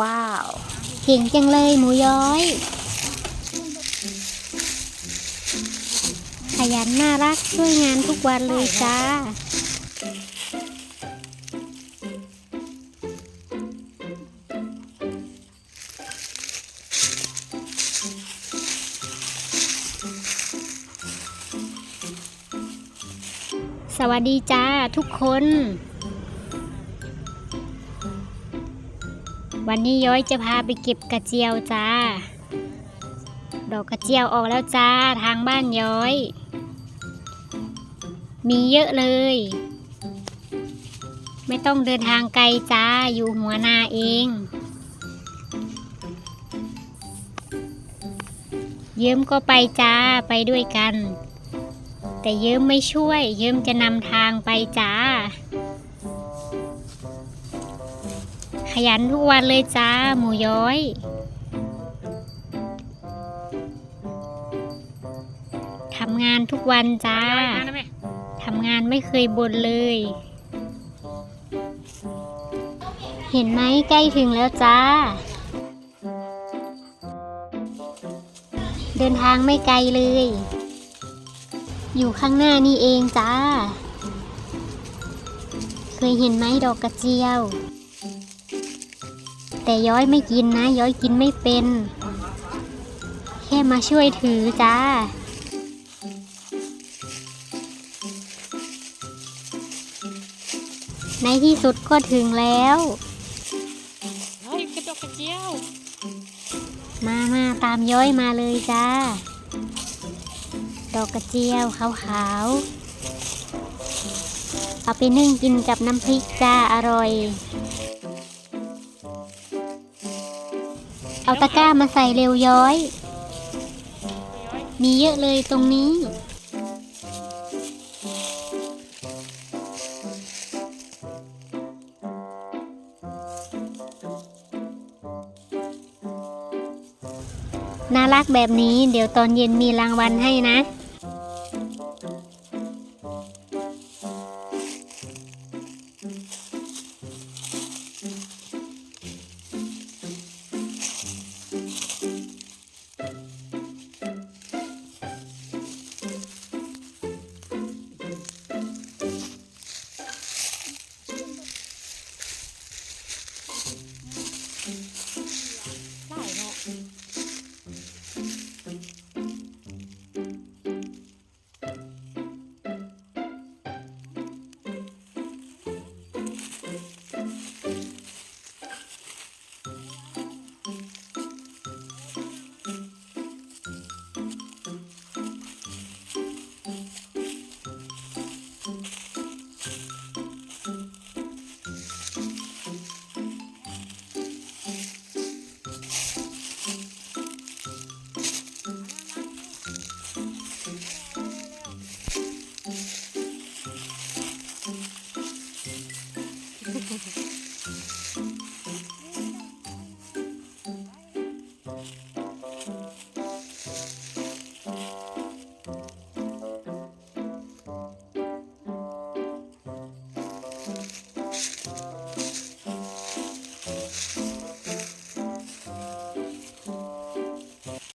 ว้าว เก่งจังเลยหมูย้อย ขยันน่ารักช่วยงานทุกวันเลยจ้า สวัสดีจ้าทุกคน วันนี้ย้อยจะพาไปเก็บกระเจียวจ้า ดอกกระเจียวออกแล้วจ้าทางบ้านย้อย มีเยอะเลย ไม่ต้องเดินทางไกลจ้าอยู่หัวนาเองเยิ้มก็ไปจ้าไปด้วยกัน แต่เยิ้มไม่ช่วย เยิ้มจะนำทางไปจ้า ยันทุกวันเลยจ้า หมูย้อยทำงานทุกวันจ้าทำงานไม่เคยบ่นเลย เห็นไหมใกล้ถึงแล้วจ้า เดินทางไม่ไกลเลย อยู่ข้างหน้านี่เองจ้า เคยเห็นไหมดอกกระเจียว แต่ย้อยไม่กินนะ ย้อยกินไม่เป็น แค่มาช่วยถือจ้าในที่สุดก็ถึงแล้วเฮ้ยเก็บดอกกระเจียว มามาตามย้อยมาเลยจ้า ดอกกระเจียวขาวๆ เอาไปนึ่งกินกับน้ำพริกจ้าอร่อย เอาตะกร้ามาใส่เร็วย้อย มีเยอะเลยตรงนี้ น่ารักแบบนี้เดี๋ยวตอนเย็นมีรางวัลให้นะ